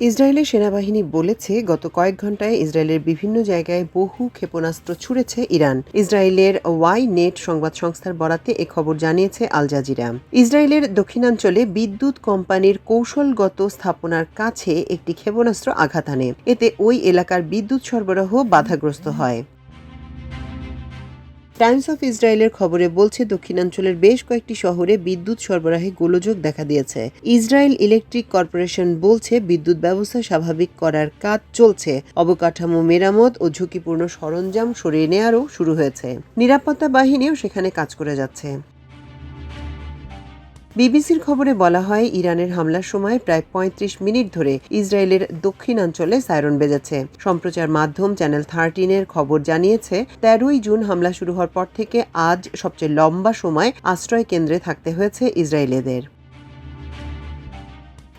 ইসরায়েলের সেনাবাহিনী বলেছে, গত কয়েক ঘন্টায় ইসরায়েলের বিভিন্ন জায়গায় বহু ক্ষেপণাস্ত্র ছুড়েছে ইরান। ইসরায়েলের ওয়াই নেট সংবাদ সংস্থার বরাতে এ খবর জানিয়েছে আল জাজিরা। ইসরায়েলের দক্ষিণাঞ্চলে বিদ্যুৎ কোম্পানির কৌশলগত স্থাপনার কাছে একটি ক্ষেপণাস্ত্র আঘাত আনে। এতে ওই এলাকার বিদ্যুৎ সরবরাহ বাধাগ্রস্ত হয়। টাইমস অফ ইসরায়েলের খবরে বলছে, দক্ষিণাঞ্চলের বেশ কয়েকটি শহরে বিদ্যুৎ সরবরাহে গোলযোগ দেখা দিয়েছে। ইসরায়েল ইলেকট্রিক কর্পোরেশন বলছে, বিদ্যুৎ ব্যবস্থা স্বাভাবিক করার কাজ চলছে। অবকাঠামো মেরামত ও ঝুঁকিপূর্ণ সরঞ্জাম সরিয়ে নেওয়ারও শুরু হয়েছে। নিরাপত্তা বাহিনীও সেখানে কাজ করে যাচ্ছে। বিবিসির খবরে বলা হয়, ইরানের হামলার সময় প্রায় ৩৫ মিনিট ধরে ইসরায়েলের দক্ষিণাঞ্চলে সাইরন বেজেছে। সম্প্রচার মাধ্যম চ্যানেল থার্টিনের খবর জানিয়েছে, তেরোই জুন হামলা শুরু হওয়ার পর থেকে আজ সবচেয়ে লম্বা সময় আশ্রয় কেন্দ্রে থাকতে হয়েছে ইসরায়েলিদের।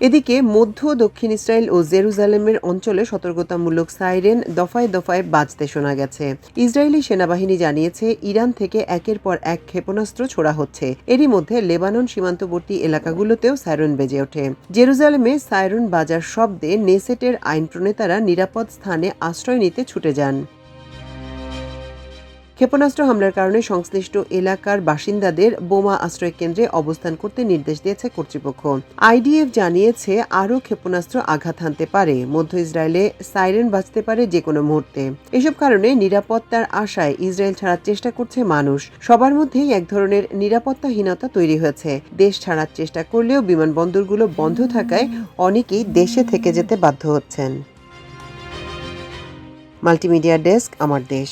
এদিকে মধ্য দক্ষিণ ইসরায়েল ও জেরুজালেমের অঞ্চলে সতর্কতামূলক সাইরেন দফায় দফায় বাজতে শোনা গেছে। ইসরায়েলি সেনাবাহিনী জানিয়েছে, ইরান থেকে একের পর এক ক্ষেপণাস্ত্র ছোড়া হচ্ছে। এরই মধ্যে লেবানন সীমান্তবর্তী এলাকাগুলোতেও সাইরন বেজে ওঠে। জেরুজালেমে সাইরন বাজার শব্দে নেসেটের আইন প্রণেতারা নিরাপদ স্থানে আশ্রয় নিতে ছুটে যান। ক্ষেপণাস্ত্র হামলার কারণে সংশ্লিষ্ট এলাকার বাসিন্দাদের বোমা আশ্রয় কেন্দ্রে অবস্থান করতে নির্দেশ দিয়েছে কর্তৃপক্ষ। আইডিএফ জানিয়েছে, আরও ক্ষেপণাস্ত্র আঘাত হানতে পারে। মধ্য ইসরায়েলে সাইরেন বাজতে পারে যে কোনো মুহূর্তে। এসব কারণে নিরাপত্তার আশায় ইসরায়েল ছাড়ার চেষ্টা করছে মানুষ। সবার মধ্যেই এক ধরনের নিরাপত্তাহীনতা তৈরি হয়েছে। দেশ ছাড়ার চেষ্টা করলেও বিমানবন্দরগুলো বন্ধ থাকায় অনেকেই দেশে থেকে যেতে বাধ্য হচ্ছেন। মাল্টিমিডিয়া ডেস্ক, আমার দেশ।